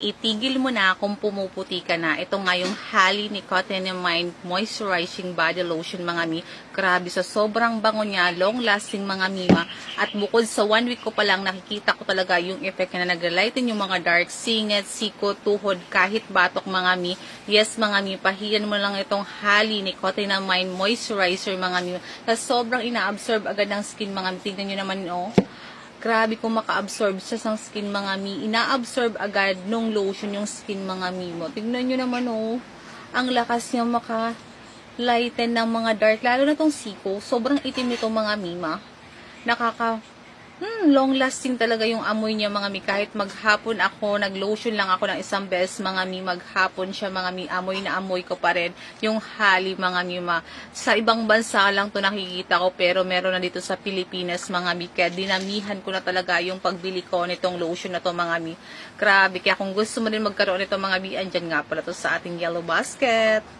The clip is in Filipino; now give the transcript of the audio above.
Itigil mo na kung pumuputi ka na. Ito nga yung Hali ni Cotton Mind Moisturizing Body Lotion mga mi. Grabe sa sobrang bango niya, long lasting mga mima. At bukod sa one week ko pa lang nakikita ko talaga yung effect na nag-lighten yung mga dark singit, siko, tuhod, kahit batok mga mi. Yes mga mi, pahiyan mo lang itong Hali ni Cotton Mind Moisturizer mga mi. Sa sobrang ina-absorb agad ng skin mga mi. Tignan nyo naman oh. Grabe kung maka-absorb siya sa skin mga mi. Ina-absorb agad nung lotion yung skin mga mi mo. Tignan nyo naman oh. Ang lakas niya maka lighten ng mga dark. Lalo na tong siko. Sobrang itim nito mga mima. Nakaka Hmm, long lasting talaga yung amoy niya mga mi. Kahit maghapon ako, nag-lotion lang ako ng isang beses mga mi. Maghapon siya mga mi. Amoy na amoy ko pa rin. Yung hali mga mi ma. Sa ibang bansa lang to nakikita ko. Pero meron na dito sa Pilipinas mga mi. Kaya dinamihan ko na talaga yung pagbili ko nitong lotion na to mga mi. Grabe. Kaya kung gusto mo rin magkaroon nito mga mi, andyan nga pala to sa ating yellow basket.